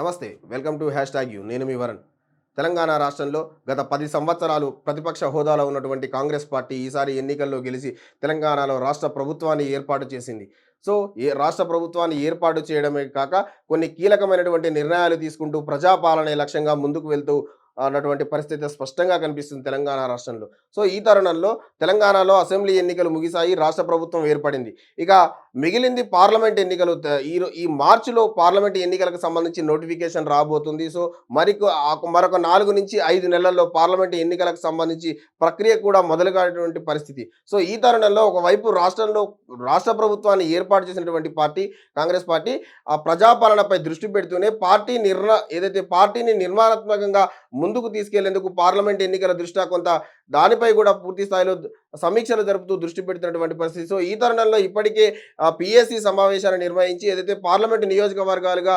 నమస్తే welcome to hashtag U. నేను మీ వరణ్. తెలంగాణ రాష్ట్రంలో గత పది సంవత్సరాలు ప్రతిపక్ష హోదాలో ఉన్నటువంటి కాంగ్రెస్ పార్టీ ఈసారి ఎన్నికల్లో గెలిచి తెలంగాణలో రాష్ట్ర ప్రభుత్వాన్ని ఏర్పాటు చేసింది. సో ఏ రాష్ట్ర ప్రభుత్వాన్ని ఏర్పాటు చేయడమే కాక కొన్ని కీలకమైనటువంటి నిర్ణయాలు తీసుకుంటూ ప్రజాపాలనే లక్ష్యంగా ముందుకు వెళ్తూ అన్నటువంటి పరిస్థితి స్పష్టంగా కనిపిస్తుంది తెలంగాణ రాష్ట్రంలో. సో ఈ తరుణంలో తెలంగాణలో అసెంబ్లీ ఎన్నికలు ముగిసాయి రాష్ట్ర ప్రభుత్వం ఏర్పడింది. ఇక మిగిలింది పార్లమెంట్ ఎన్నికలు ఈ ఈ మార్చిలో పార్లమెంట్ ఎన్నికలకు సంబంధించి నోటిఫికేషన్ రాబోతుంది. సో మరి మరొక నాలుగు నుంచి ఐదు నెలల్లో పార్లమెంట్ ఎన్నికలకు సంబంధించి ప్రక్రియ కూడా మొదలుగానేటువంటి పరిస్థితి. సో ఈ తరుణంలో ఒకవైపు రాష్ట్రంలో రాష్ట్ర ప్రభుత్వాన్ని ఏర్పాటు చేసినటువంటి పార్టీ కాంగ్రెస్ పార్టీ ఆ ప్రజాపాలనపై దృష్టి పెడుతూనే పార్టీ నిర్ణ ఏదైతే పార్టీని నిర్మాణాత్మకంగా ముందుకు తీసుకెళ్ళేందుకు పార్లమెంట్ ఎన్నికల దృష్ట్యా కొంత దానిపై కూడా పూర్తి స్థాయిలో సమీక్షలు జరుపుతూ దృష్టి పెడుతున్నటువంటి పరిస్థితి. సో ఈ తరుణంలో ఇప్పటికే పిఎస్సి సమావేశాలు నిర్వహించి ఏదైతే పార్లమెంటు నియోజకవర్గాలుగా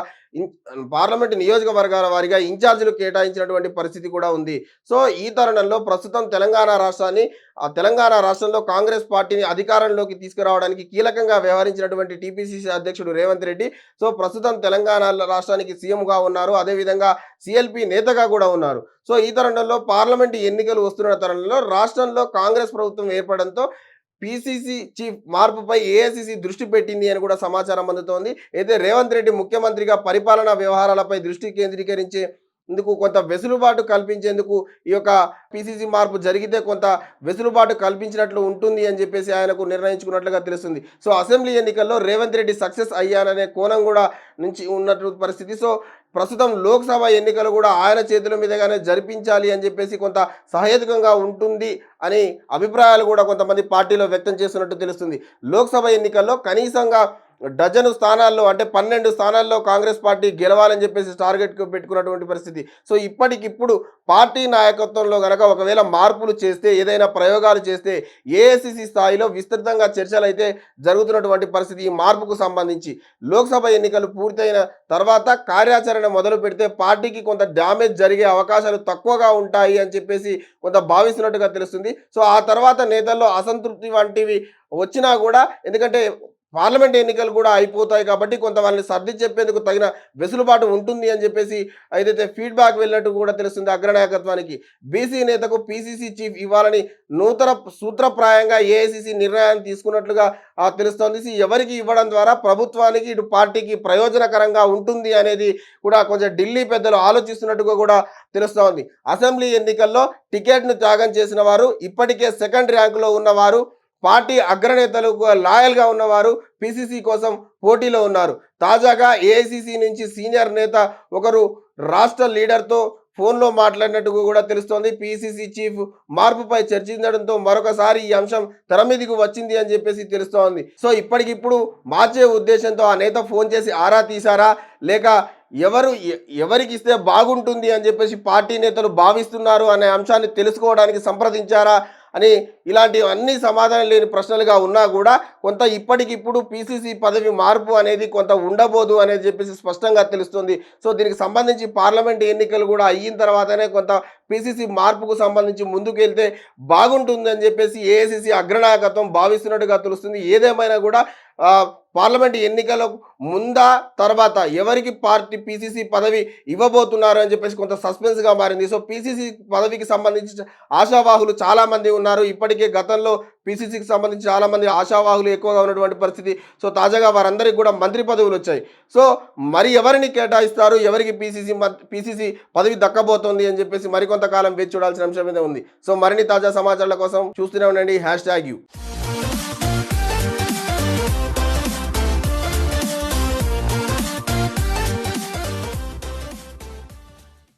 పార్లమెంటు నియోజకవర్గాల వారిగా ఇన్ఛార్జీలు కేటాయించినటువంటి పరిస్థితి కూడా ఉంది. సో ఈ తరుణంలో ప్రస్తుతం తెలంగాణ రాష్ట్రాన్ని ఆ తెలంగాణ రాష్ట్రంలో కాంగ్రెస్ పార్టీని అధికారంలోకి తీసుకురావడానికి కీలకంగా వ్యవహరించినటువంటి టీపీసీసీ అధ్యక్షుడు రేవంత్ రెడ్డి సో ప్రస్తుతం తెలంగాణ రాష్ట్రానికి సీఎంగా ఉన్నారు. అదేవిధంగా సిఎల్పి నేతగా కూడా ఉన్నారు. సో ఈ తరుణంలో పార్లమెంటు ఎన్నికలు వస్తున్న తరుణంలో రాష్ట్రంలో కాంగ్రెస్ ప్రభుత్వం ఏర్పడంతో పిసిసి చీఫ్ మార్పుపై ఏఐసిసి దృష్టి పెట్టింది అని కూడా సమాచారం అందుతోంది. అయితే రేవంత్ రెడ్డి ముఖ్యమంత్రిగా పరిపాలనా వ్యవహారాలపై దృష్టి కేంద్రీకరించే ఇందుకు కొంత వెసులుబాటు కల్పించేందుకు ఈ యొక్క పిసిసి మార్పు జరిగితే కొంత వెసులుబాటు కల్పించినట్లు ఉంటుంది అని చెప్పేసి ఆయనకు నిర్ణయించుకున్నట్లుగా తెలుస్తుంది. సో అసెంబ్లీ ఎన్నికల్లో రేవంత్ రెడ్డి సక్సెస్ అయ్యాననే కోణం కూడా నుంచి ఉన్నటువంటి పరిస్థితి. సో ప్రస్తుతం లోక్సభ ఎన్నికలు కూడా ఆయన చేతుల మీదగానే జరిపించాలి అని చెప్పేసి కొంత సహేతుకంగా ఉంటుంది అని అభిప్రాయాలు కూడా కొంతమంది పార్టీలో వ్యక్తం చేస్తున్నట్టు తెలుస్తుంది. లోక్సభ ఎన్నికల్లో కనీసంగా డజను స్థానాల్లో అంటే పన్నెండు స్థానాల్లో కాంగ్రెస్ పార్టీ గెలవాలని చెప్పేసి టార్గెట్ పెట్టుకున్నటువంటి పరిస్థితి. సో ఇప్పటికిప్పుడు పార్టీ నాయకత్వంలో గనక ఒకవేళ మార్పులు చేస్తే ఏదైనా ప్రయోగాలు చేస్తే ఏఐసిసి స్థాయిలో విస్తృతంగా చర్చలు అయితే జరుగుతున్నటువంటి పరిస్థితి ఈ మార్పుకు సంబంధించి. లోక్సభ ఎన్నికలు పూర్తయిన తర్వాత కార్యాచరణ మొదలు పెడితే పార్టీకి కొంత డ్యామేజ్ జరిగే అవకాశాలు తక్కువగా ఉంటాయి అని చెప్పేసి కొంత భావిస్తున్నట్టుగా తెలుస్తుంది. సో ఆ తర్వాత నేతల్లో అసంతృప్తి వంటివి వచ్చినా కూడా ఎందుకంటే పార్లమెంట్ ఎన్నికలు కూడా అయిపోతాయి కాబట్టి కొంత వాళ్ళని సర్ది చెప్పేందుకు తగిన వెసులుబాటు ఉంటుంది అని చెప్పేసి ఏదైతే ఫీడ్బ్యాక్ వెళ్ళినట్టు కూడా తెలుస్తుంది అగ్రనాయకత్వానికి బీసీ నేతకు పీసీసీ చీఫ్ ఇవ్వాలని నూతన సూత్రప్రాయంగా ఏఐసిసి నిర్ణయాన్ని తీసుకున్నట్లుగా తెలుస్తోంది. ఎవరికి ఇవ్వడం ద్వారా ప్రభుత్వానికి ఇటు పార్టీకి ప్రయోజనకరంగా ఉంటుంది అనేది కూడా కొంచెం ఢిల్లీ పెద్దలు ఆలోచిస్తున్నట్టుగా కూడా తెలుస్తోంది. అసెంబ్లీ ఎన్నికల్లో టికెట్ను త్యాగం చేసిన వారు ఇప్పటికే సెకండ్ ర్యాంకులో ఉన్నవారు పార్టీ అగ్రనేతలకు లాయల్గా ఉన్నవారు పిసిసి కోసం పోటీలో ఉన్నారు. తాజాగా ఏఐసిసి నుంచి సీనియర్ నేత ఒకరు రాష్ట్ర లీడర్తో ఫోన్లో మాట్లాడినట్టు కూడా తెలుస్తోంది. పిసిసి చీఫ్ మార్పుపై చర్చించడంతో మరొకసారి ఈ అంశం తెర మీదకు వచ్చింది అని చెప్పేసి తెలుస్తోంది. సో ఇప్పటికిప్పుడు మార్చే ఉద్దేశంతో ఆ నేత ఫోన్ చేసి ఆరా తీశారా? లేక ఎవరు ఎ- ఎవరికి ఇస్తే బాగుంటుంది అని చెప్పేసి పార్టీ నేతలు భావిస్తున్నారు అనే అంశాన్ని తెలుసుకోవడానికి సంప్రదించారా? అని ఇలాంటి అన్ని సమాధానం లేని ప్రశ్నలుగా ఉన్నా కూడా కొంత ఇప్పటికిప్పుడు పీసీసీ పదవి మార్పు అనేది కొంత ఉండబోదు అనేది చెప్పేసి స్పష్టంగా తెలుస్తుంది. సో దీనికి సంబంధించి పార్లమెంట్ ఎన్నికలు కూడా అయిన తర్వాతనే కొంత పిసిసి మార్పుకు సంబంధించి ముందుకెళ్తే బాగుంటుందని బాగుంటుంది అని చెప్పేసి ఏఐసిసి అగ్రనాయకత్వం భావిస్తున్నట్టుగా తెలుస్తుంది. ఏదేమైనా కూడా పార్లమెంట్ ఎన్నికల ముందా తర్వాత ఎవరికి పార్టీ పీసీసీ పదవి ఇవ్వబోతున్నారు అని చెప్పేసి కొంత సస్పెన్స్గా మారింది. సో పీసీసీ పదవికి సంబంధించి ఆశావాహులు చాలామంది ఉన్నారు. ఇప్పటికే గతంలో పీసీసీకి సంబంధించి చాలామంది ఆశావాహులు ఎక్కువగా ఉన్నటువంటి పరిస్థితి. సో తాజాగా వారందరికీ కూడా మంత్రి పదవులు వచ్చాయి. సో మరి ఎవరిని కేటాయిస్తారు? ఎవరికి పీసీసీ పీసీసీ పదవి దక్కబోతోంది అని చెప్పేసి మరికొంతకాలం వేచి చూడాల్సిన అంశం మీద ఉంది. సో మరిన్ని తాజా సమాచారాల కోసం చూస్తూనే ఉండండి. Hashtag U.